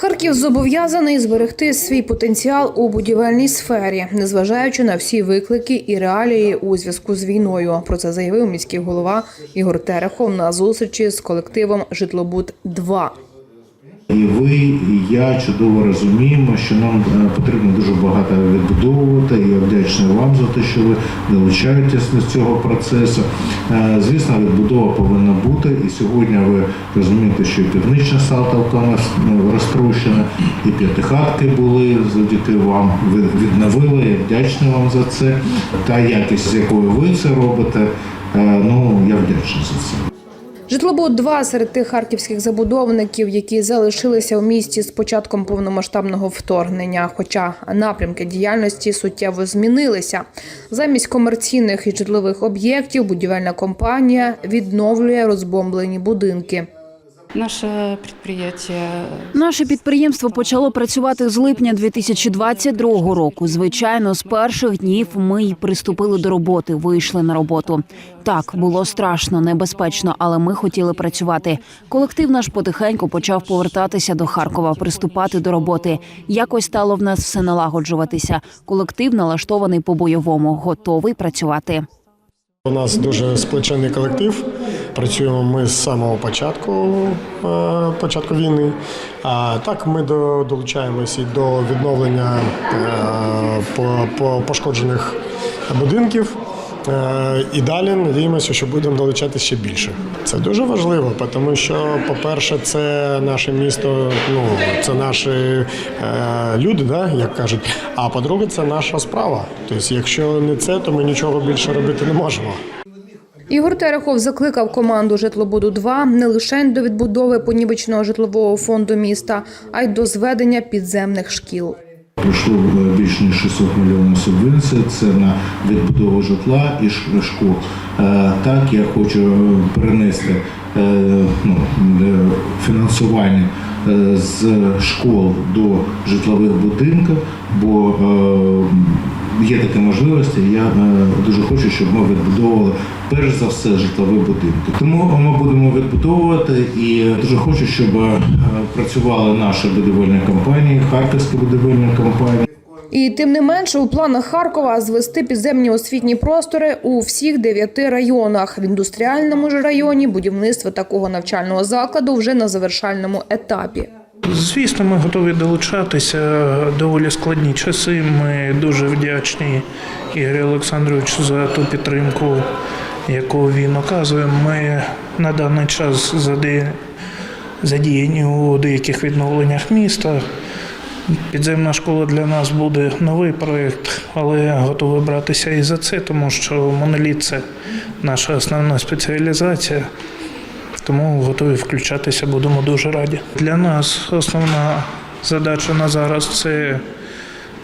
Харків зобов'язаний зберегти свій потенціал у будівельній сфері, незважаючи на всі виклики і реалії у зв'язку з війною. Про це заявив міський голова Ігор Терехов на зустрічі з колективом Житлобуд 2 І ви, і я чудово розуміємо, що нам е, потрібно дуже багато відбудовувати. І я вдячний вам за те, що ви долучаєтесь до цього процесу. Е, Звісно, відбудова повинна бути. І сьогодні ви розумієте, що і північна Салтовка у нас ну, розтрощена, і п'ятихатки були завдяки вам. Ви відновили. Я вдячний вам за це. Та якість, з якою ви це робите, е, ну я вдячний за це. Житлобуд 2 серед тих харківських забудовників, які залишилися в місті з початком повномасштабного вторгнення. Хоча напрямки діяльності суттєво змінилися. Замість комерційних і житлових об'єктів будівельна компанія відновлює розбомблені будинки. Наше предприятие Наше підприємство почало працювати з липня 2022 року. Звичайно, з перших днів ми й приступили до роботи, вийшли на роботу. Так було страшно, небезпечно, але ми хотіли працювати. Колектив наш потихеньку почав повертатися до Харкова, приступати до роботи. Якось стало в нас все налагоджуватися. Колектив налаштований по бойовому, готовий працювати. У нас дуже сплечений колектив. Працюємо ми з самого початку, е, початку війни. А так ми до- долучаємося і до відновлення е, по- по- пошкоджених будинків. Е, І далі надіємося, що будемо долучатися ще більше. Це дуже важливо, тому що, по-перше, це наше місто, ну це наші е, люди, да, як кажуть. А по-друге, це наша справа. Тобто, якщо не це, то ми нічого більше робити не можемо. Ігор Терехов закликав команду Житлобуду 2 не лише до відбудови понівеченого житлового фонду міста, а й до зведення підземних шкіл. Пройшло е, більш ніж 600 мільйонів субвенцій. Це на відбудову житла і школ. Е, Так, я хочу перенести е, ну, е, фінансування з школ до житлових будинків, бо є такі можливості. Я е, дуже хочу, щоб ми відбудовували перш за все житлові будинки. Тому ми будемо відбудовувати і дуже хочу, щоб е, працювали наші будівельні компанії, харківські будівельні компанії. І тим не менше, у планах Харкова звести підземні освітні простори у всіх дев'яти районах. В індустріальному ж районі будівництво такого навчального закладу вже на завершальному етапі. Звісно, ми готові долучатися. Доволі складні часи. Ми дуже вдячні Ігорю Олександровичу за ту підтримку, яку він оказує. Ми на даний час задіяні у деяких відновленнях міста. Підземна школа для нас буде новий проєкт, але готовий братися і за це, тому що моноліт це наша основна спеціалізація. Тому готові включатися, будемо дуже раді. Для нас основна задача на зараз це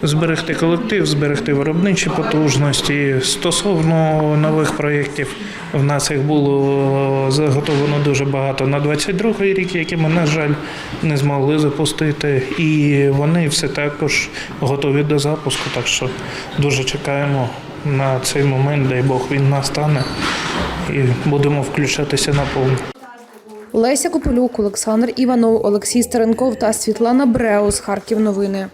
зберегти колектив, зберегти виробничі потужності. Стосовно нових проєктів, в нас їх було заготовлено дуже багато на 22-й рік, які ми, на жаль, не змогли запустити. І вони все також готові до запуску. Так що дуже чекаємо на цей момент, дай Бог він настане, і будемо включатися на повну. Леся Копилюк, Олександр Іванов, Олексій Старенков та Світлана Бреус. Харків новини.